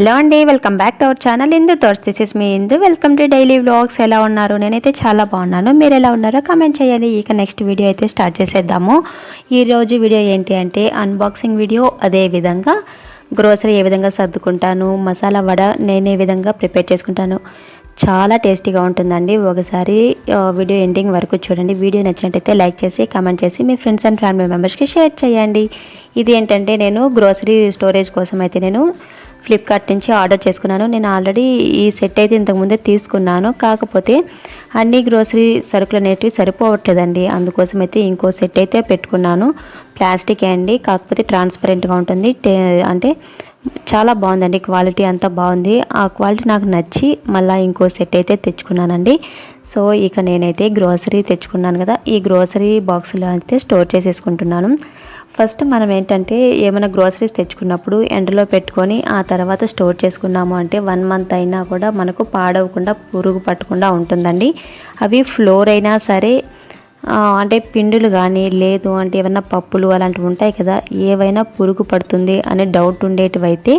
Hello అండి welcome back to our channel Indu తోర్స్. This is me Indu. Welcome to daily vlogs ఎలా ఉన్నారు? నేనైతే చాలా బాగున్నాను. మీరు ఎలా ఉన్నారో కమెంట్ చేయండి. ఇక నెక్స్ట్ వీడియో అయితే స్టార్ట్ చేసేద్దాము. ఈరోజు వీడియో ఏంటి అంటే అన్బాక్సింగ్ వీడియో అదే విధంగా గ్రోసరీ ఏ విధంగా సర్దుకుంటాను మసాలా వడ నేను ఏ విధంగా ప్రిపేర్ చేసుకుంటాను. చాలా టేస్టీగా ఉంటుందండి. ఒకసారి వీడియో ఎండింగ్ వరకు చూడండి. వీడియో నచ్చినట్టయితే లైక్ చేసి కామెంట్ చేసి మీ ఫ్రెండ్స్ అండ్ ఫ్యామిలీ మెంబర్స్కి షేర్ చేయండి. ఇది ఏంటంటే నేను గ్రోసరీ స్టోరేజ్ కోసం అయితే నేను ఫ్లిప్కార్ట్ నుంచి ఆర్డర్ చేసుకున్నాను. నేను ఆల్రెడీ ఈ సెట్ అయితే ఇంతకుముందే తీసుకున్నాను. కాకపోతే అన్ని గ్రోసరీ సరుకులు అనేటివి సరిపోవట్లేదండి. అందుకోసం అయితే ఇంకో సెట్ అయితే పెట్టుకున్నాను. ప్లాస్టిక్ అండి. కాకపోతే ట్రాన్స్పరెంట్గా ఉంటుంది. టే- అంటే చాలా బాగుందండి. క్వాలిటీ అంతా బాగుంది. ఆ క్వాలిటీ నాకు నచ్చి మళ్ళీ ఇంకో సెట్ అయితే తెచ్చుకున్నానండి. సో ఇక నేనైతే గ్రోసరీ తెచ్చుకున్నాను కదా ఈ గ్రోసరీ బాక్స్లో అయితే స్టోర్ చేసేసుకుంటున్నాను. ఫస్ట్ మనం ఏంటంటే ఏమైనా గ్రోసరీస్ తెచ్చుకున్నప్పుడు ఎండలో పెట్టుకొని ఆ తర్వాత స్టోర్ చేసుకున్నాము అంటే వన్ మంత్ అయినా కూడా మనకు పాడవకుండా పురుగు పట్టకుండా ఉంటుందండి. అవి ఫ్లోర్ అయినా సరే అంటే పిండులు కానీ లేదు అంటే ఏమైనా పప్పులు అలాంటివి ఉంటాయి కదా ఏవైనా పురుగు పడుతుంది అనే డౌట్ ఉండేటివైతే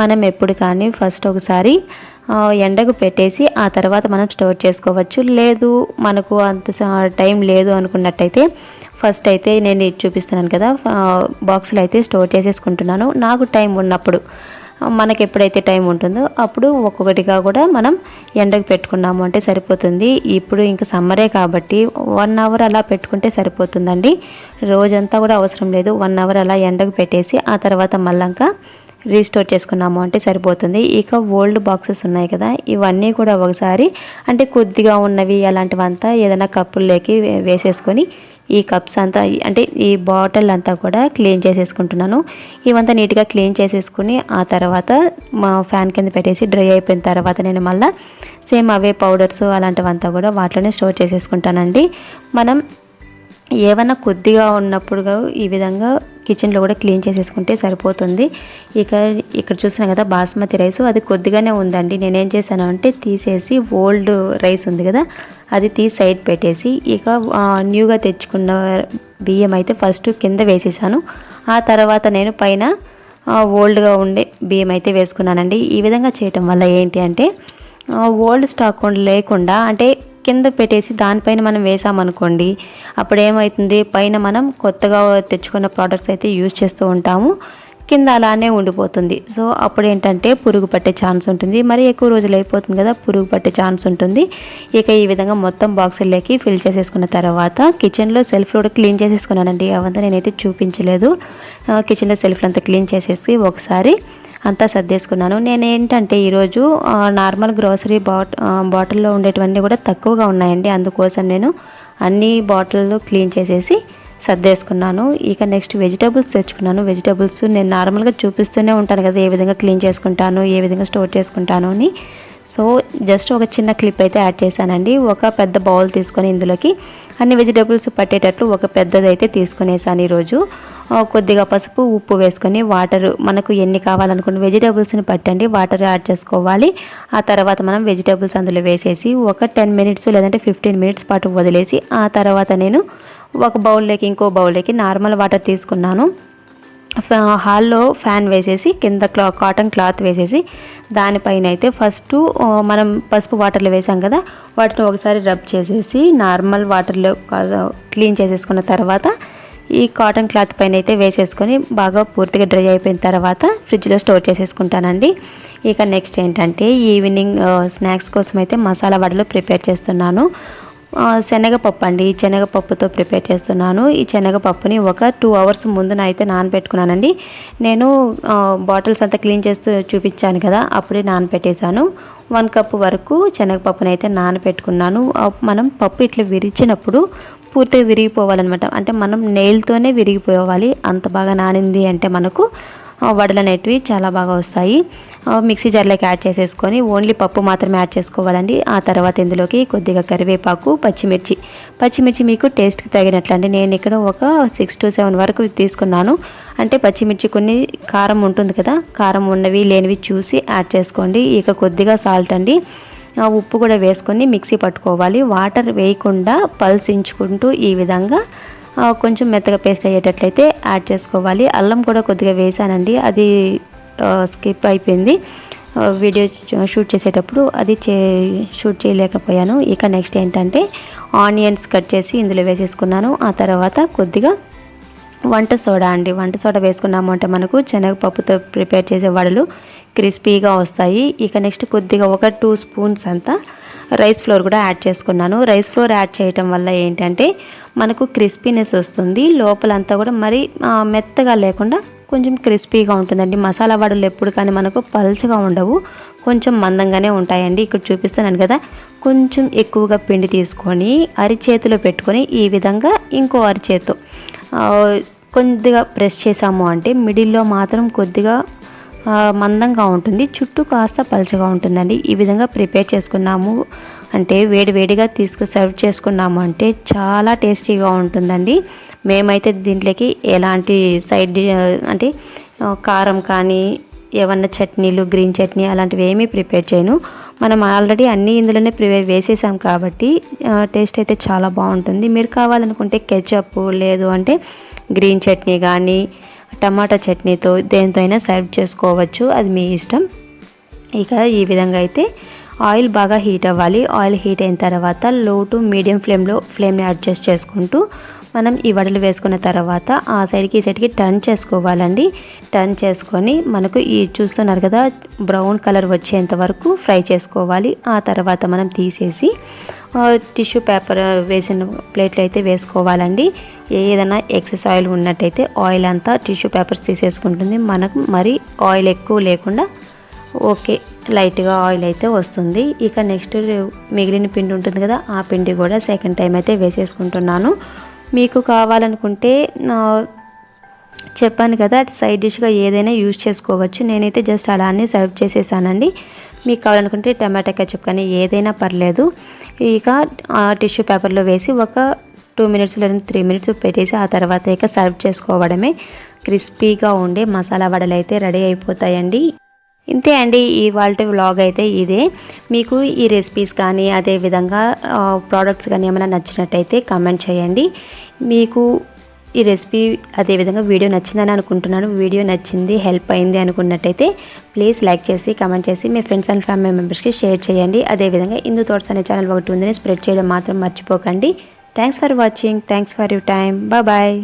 మనం ఎప్పుడు కానీ ఫస్ట్ ఒకసారి ఎండకు పెట్టేసి ఆ తర్వాత మనం స్టోర్ చేసుకోవచ్చు. లేదు మనకు అంత టైం లేదు అనుకున్నట్టయితే ఫస్ట్ అయితే నేను చూపిస్తున్నాను కదా బాక్సులు అయితే స్టోర్ చేసేసుకుంటున్నాను. నాకు టైం ఉన్నప్పుడు మనకి ఎప్పుడైతే టైం ఉంటుందో అప్పుడు ఒక్కొక్కటిగా కూడా మనం ఎండకు పెట్టుకున్నాము అంటే సరిపోతుంది. ఇప్పుడు ఇంకా సమ్మరే కాబట్టి వన్ అవర్ అలా పెట్టుకుంటే సరిపోతుందండి. రోజంతా కూడా అవసరం లేదు. వన్ అవర్ అలా ఎండకు పెట్టేసి ఆ తర్వాత మళ్ళంకా రీస్టోర్ చేసుకున్నాము అంటే సరిపోతుంది. ఇక ఓల్డ్ బాక్సెస్ ఉన్నాయి కదా ఇవన్నీ కూడా ఒకసారి అంటే కొద్దిగా ఉన్నవి అలాంటివంతా ఏదైనా కప్పుల్లోకి వేసేసుకొని ఈ కప్స్ అంతా అంటే ఈ బాటిల్ అంతా కూడా క్లీన్ చేసేసుకుంటున్నాను. ఇవంతా నీట్గా క్లీన్ చేసేసుకుని ఆ తర్వాత మా ఫ్యాన్ కింద పెట్టేసి డ్రై అయిపోయిన తర్వాత నేను మళ్ళీ సేమ్ అవే పౌడర్స్ అలాంటివంతా కూడా వాటిలోనే స్టోర్ చేసేసుకుంటానండి. మనం ఏవైనా కొద్దిగా ఉన్నప్పుడు ఈ విధంగా కిచెన్లో కూడా క్లీన్ చేసేసుకుంటే సరిపోతుంది. ఇక ఇక్కడ చూసిన కదా బాస్మతి రైస్ అది కొద్దిగానే ఉందండి. నేనేం చేశాను అంటే తీసేసి ఓల్డ్ రైస్ ఉంది కదా అది తీసి సైడ్ పెట్టేసి ఇక న్యూగా తెచ్చుకున్న బియ్యం అయితే ఫస్ట్ కింద వేసేసాను. ఆ తర్వాత నేను పైన ఓల్డ్గా ఉండే బియ్యం అయితే వేసుకున్నానండి. ఈ విధంగా చేయటం వల్ల ఏంటి అంటే ఓల్డ్ స్టాక్ లేకుండా అంటే కింద పెట్టేసి దానిపైన మనం వేసామనుకోండి అప్పుడు ఏమవుతుంది పైన మనం కొత్తగా తెచ్చుకున్న ప్రోడక్ట్స్ అయితే యూజ్ చేస్తూ ఉంటాము. కింద అలానే ఉండిపోతుంది. సో అప్పుడు ఏంటంటే పురుగు పట్టే ఛాన్స్ ఉంటుంది. మరి ఎక్కువ రోజులు అయిపోతుంది కదా పురుగు పట్టే ఛాన్స్ ఉంటుంది. ఇక ఈ విధంగా మొత్తం బాక్సుల్లోకి ఫిల్ చేసేసుకున్న తర్వాత కిచెన్లో సెల్ఫ్ కూడా క్లీన్ చేసేసుకున్నానండి. అవంతా నేనైతే చూపించలేదు. కిచెన్లో సెల్ఫ్లంతా క్లీన్ చేసేసి ఒకసారి అంతా సర్దేసుకున్నాను. నేను ఏంటంటే ఈరోజు నార్మల్ గ్రోసరీ బాట్ బాటిల్లో ఉండేటివన్నీ కూడా తక్కువగా ఉన్నాయండి. అందుకోసం నేను అన్ని బాటిల్లు క్లీన్ చేసేసి సర్దేసుకున్నాను. ఇక నెక్స్ట్ వెజిటేబుల్స్ తెచ్చుకున్నాను. వెజిటేబుల్స్ నేను నార్మల్గా చూపిస్తూనే ఉంటాను కదా ఏ విధంగా క్లీన్ చేసుకుంటాను ఏ విధంగా స్టోర్ చేసుకుంటాను అని. సో జస్ట్ ఒక చిన్న క్లిప్ అయితే యాడ్ చేశానండి. ఒక పెద్ద బౌల్ తీసుకొని ఇందులోకి అన్ని వెజిటేబుల్స్ పట్టేటట్లు ఒక పెద్దది అయితే తీసుకునేసాను ఈరోజు. కొద్దిగా పసుపు ఉప్పు వేసుకొని వాటర్ మనకు ఎన్ని కావాలనుకున్న వెజిటేబుల్స్ని పట్టండి. వాటర్ యాడ్ చేసుకోవాలి. ఆ తర్వాత మనం వెజిటేబుల్స్ అందులో వేసేసి ఒక టెన్ మినిట్స్ లేదంటే ఫిఫ్టీన్ మినిట్స్ పాటు వదిలేసి ఆ తర్వాత నేను ఒక బౌల్లోకి ఇంకో బౌల్లోకి నార్మల్ వాటర్ తీసుకున్నాను. హాల్లో ఫ్యాన్ వేసేసి కింద క్లా కాటన్ క్లాత్ వేసేసి దానిపైన అయితే ఫస్ట్ మనం పసుపు వాటర్లో వేసాం కదా వాటిని ఒకసారి రబ్ చేసేసి నార్మల్ వాటర్లో క్లీన్ చేసేసుకున్న తర్వాత ఈ కాటన్ క్లాత్ పైన అయితే వేసేసుకొని బాగా పూర్తిగా డ్రై అయిపోయిన తర్వాత ఫ్రిడ్జ్లో స్టోర్ చేసేసుకుంటానండి. ఇక నెక్స్ట్ ఏంటంటే ఈవినింగ్ స్నాక్స్ కోసం అయితే మసాలా వడలు ప్రిపేర్ చేస్తున్నాను. శనగపప్పు అండి ఈ శనగపప్పుతో ప్రిపేర్ చేస్తున్నాను. ఈ శనగపప్పుని ఒక టూ అవర్స్ ముందు అయితే నానబెట్టుకున్నానండి. నేను బాటిల్స్ అంతా క్లీన్ చేస్తూ చూపించాను కదా అప్పుడే నానబెట్టేశాను. వన్ కప్ వరకు శనగపప్పుని అయితే నానబెట్టుకున్నాను మనం పప్పు ఇట్లా విరిచినప్పుడు పూర్తిగా విరిగిపోవాలన్నమాట. అంటే మనం నెయిల్తోనే విరిగిపోవాలి. అంత బాగా నానింది అంటే మనకు వడలు అనేటివి చాలా బాగా వస్తాయి. మిక్సీ జార్లోకి యాడ్ చేసేసుకొని ఓన్లీ పప్పు మాత్రమే యాడ్ చేసుకోవాలండి. ఆ తర్వాత ఇందులోకి కొద్దిగా కరివేపాకు పచ్చిమిర్చి. పచ్చిమిర్చి మీకు టేస్ట్కి తగినట్లండి నేను ఇక్కడ ఒక సిక్స్ టు సెవెన్ వరకు తీసుకున్నాను. అంటే పచ్చిమిర్చి కొన్ని కారం ఉంటుంది కదా కారం ఉన్నవి లేనివి చూసి యాడ్ చేసుకోండి. ఇక కొద్దిగా సాల్ట్ అండి. ఉప్పు కూడా వేసుకొని మిక్సీ పట్టుకోవాలి. వాటర్ వేయకుండా పల్సించుకుంటూ ఈ విధంగా కొంచెం మెత్తగా పేస్ట్ అయ్యేటట్లయితే యాడ్ చేసుకోవాలి. అల్లం కూడా కొద్దిగా వేసానండి. అది స్కిప్ అయిపోయింది. వీడియో షూట్ చేసేటప్పుడు అది చే షూట్ చేయలేకపోయాను. ఇక నెక్స్ట్ ఏంటంటే ఆనియన్స్ కట్ చేసి ఇందులో వేసేసుకున్నాను. ఆ తర్వాత కొద్దిగా వంట సోడా అండి. వంట సోడా వేసుకున్నాము అంటే మనకు శనగపప్పుతో ప్రిపేర్ చేసే వడలు క్రిస్పీగా వస్తాయి. ఇక నెక్స్ట్ కొద్దిగా ఒక టూ స్పూన్స్ అంతా రైస్ ఫ్లోర్ కూడా యాడ్ చేసుకున్నాను. రైస్ ఫ్లోర్ యాడ్ చేయటం వల్ల ఏంటంటే మనకు క్రిస్పీనెస్ వస్తుంది. లోపలంతా కూడా మరి మెత్తగా లేకుండా కొంచెం క్రిస్పీగా ఉంటుందండి. మసాలా వడలు ఎప్పుడు కానీ మనకు పల్చగా ఉండవు. కొంచెం మందంగానే ఉంటాయండి. ఇక్కడ చూపిస్తున్నాను కదా. కొంచెం ఎక్కువగా పిండి తీసుకొని అరిచేతిలో పెట్టుకొని ఈ విధంగా ఇంకో అరిచేతో కొద్దిగా ప్రెస్ చేసాము అంటే మిడిల్లో మాత్రం కొద్దిగా మందంగా ఉంటుంది. చుట్టూ కాస్త పలచగా ఉంటుందండి. ఈ విధంగా ప్రిపేర్ చేసుకున్నాము అంటే వేడి వేడిగా తీసుకు సర్వ్ చేసుకున్నాము అంటే చాలా టేస్టీగా ఉంటుందండి. మేమైతే దీంట్లోకి ఎలాంటి సైడ్ అంటే కారం కానీ ఏమన్నా చట్నీలు గ్రీన్ చట్నీ అలాంటివి ఏమీ ప్రిపేర్ చేయను. మనం ఆల్రెడీ అన్నీ ఇందులోనే ప్రివే వేసేసాం కాబట్టి టేస్ట్ అయితే చాలా బాగుంటుంది. మీరు కావాలనుకుంటే కెచప్ లేదు అంటే గ్రీన్ చట్నీ కానీ టమాటా చట్నీతో దేనితో అయినా సర్వ్ చేసుకోవచ్చు. అది మీ ఇష్టం. ఇక ఈ విధంగా అయితే ఆయిల్ బాగా హీట్ అవ్వాలి. ఆయిల్ హీట్ అయిన తర్వాత లో టు మీడియం ఫ్లేమ్లో ఫ్లేమ్ని అడ్జస్ట్ చేసుకుంటూ మనం ఈ వడలు వేసుకున్న తర్వాత ఆ సైడ్కి ఈ సైడ్కి టర్న్ చేసుకోవాలండి. టర్న్ చేసుకొని మనకు ఈ చూస్తున్నారు కదా బ్రౌన్ కలర్ వచ్చేంత వరకు ఫ్రై చేసుకోవాలి. ఆ తర్వాత మనం తీసేసి టిష్యూ పేపర్ వేసిన ప్లేట్లు అయితే వేసుకోవాలండి. ఏదైనా ఎక్సెస్ ఆయిల్ ఉన్నట్టయితే ఆయిల్ అంతా టిష్యూ పేపర్స్ తీసేసుకుంటుంది. మనకు మరి ఆయిల్ ఎక్కువ లేకుండా ఓకే లైట్గా ఆయిల్ అయితే వస్తుంది. ఇక నెక్స్ట్ మిగిలిన పిండి ఉంటుంది కదా ఆ పిండి కూడా సెకండ్ టైం అయితే వేసేసుకుంటున్నాను. మీకు కావాలనుకుంటే చెప్పాను కదా సైడ్ డిష్గా ఏదైనా యూజ్ చేసుకోవచ్చు. నేనైతే జస్ట్ అలానే సర్వ్ చేసేసానండి. మీకు కావాలనుకుంటే టమాటా కెచప్ కానీ ఏదైనా పర్లేదు. ఇక టిష్యూ పేపర్లో వేసి ఒక టూ మినిట్స్ లేదా త్రీ మినిట్స్ పెట్టేసి ఆ తర్వాత ఇక సర్వ్ చేసుకోవడమే. క్రిస్పీగా ఉండే మసాలా వడలు అయితే రెడీ అయిపోతాయండి. ఇంతే అండి ఈ వ్లాగ్ అయితే ఇదే. మీకు ఈ రెసిపీస్ కానీ అదేవిధంగా ప్రోడక్ట్స్ కానీ ఏమైనా నచ్చినట్టయితే కామెంట్ చేయండి. మీకు ఈ రెసిపీ అదేవిధంగా వీడియో నచ్చిందని అనుకుంటున్నాను. వీడియో నచ్చింది హెల్ప్ అయింది అనుకున్నట్టయితే ప్లీజ్ లైక్ చేసి కామెంట్ చేసి మీ ఫ్రెండ్స్ అండ్ ఫ్యామిలీ మెంబర్స్కి షేర్ చేయండి. అదేవిధంగా ఇందు థాట్స్ అనే ఛానల్ ఒకటి ఉందని స్ప్రెడ్ చేయడం మాత్రం మర్చిపోకండి. Thanks for watching thanks for you time bye